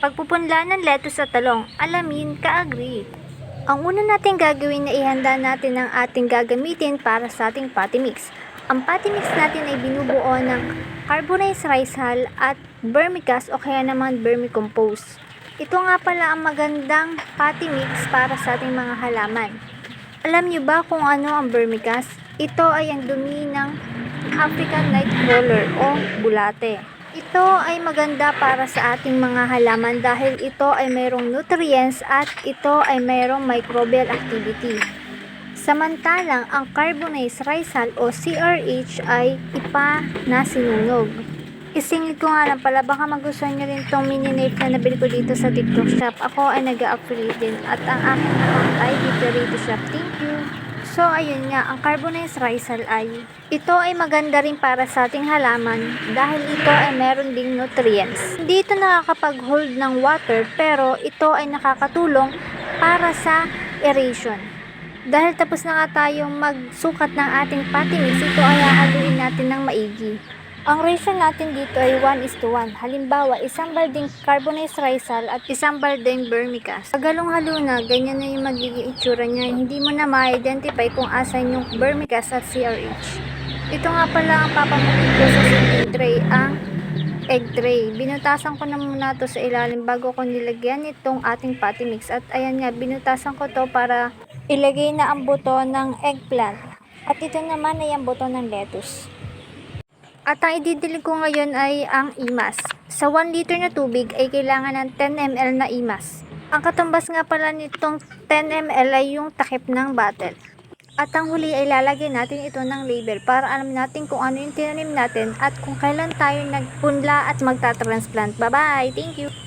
Pagpupunla ng lettuce at talong, alamin ka-agree. Ang una natin gagawin na ihanda natin ang ating gagamitin para sa ating patty mix. Ang patty mix natin ay binubuo ng carbonized rice hull at vermicast o kaya naman vermicompost. Ito nga pala ang magandang patty mix para sa ating mga halaman. Alam niyo ba kung ano ang vermicast? Ito ay ang dumi ng African Nightcrawler o bulate. Ito ay maganda para sa ating mga halaman dahil ito ay mayroong nutrients at ito ay mayroong microbial activity. Samantalang ang carbonized rice hull o CRH ay ipa na sinunog. Isingit ko nga lang pala, baka magustuhan nyo rin itong mini nape na nabili ko dito sa TikTok shop. Ako ay nag-affiliate din at ang aking account ay dito shop. Thank you! So, ayun nga, ang carbonized hull ay, ito ay maganda rin para sa ating halaman dahil ito ay meron ding nutrients. Hindi ito nakakapag-hold ng water pero ito ay nakakatulong para sa aeration. Dahil tapos na nga tayong magsukat ng ating patty mix, ito ay hahaluin natin ng maigi. Ang ratio natin dito ay 1 is to 1. Halimbawa, isang balding carbonized hull at isang balding vermicast. Pagalong halo na, ganyan na yung magiging itsura niya. Hindi mo na ma-identify kung asan yung vermicast at CRH. Ito nga pala ang papamutin ko sa sipping tray, ang egg tray. Binutasan ko na muna to sa ilalim bago ko nilagyan itong ating patty mix. At ayan nga, binutasan ko to para ilagay na ang buto ng eggplant. At ito naman ay ang buto ng lettuce. At ang ididilig ko ngayon ay ang imas. Sa 1 liter na tubig ay kailangan ng 10 ml na imas. Ang katumbas nga pala nitong 10 ml ay yung takip ng bottle. At ang huli ay lalagyan natin ito ng label para alam natin kung ano yung tinanim natin at kung kailan tayo nagpunla at magta-transplant. Bye-bye! Thank you!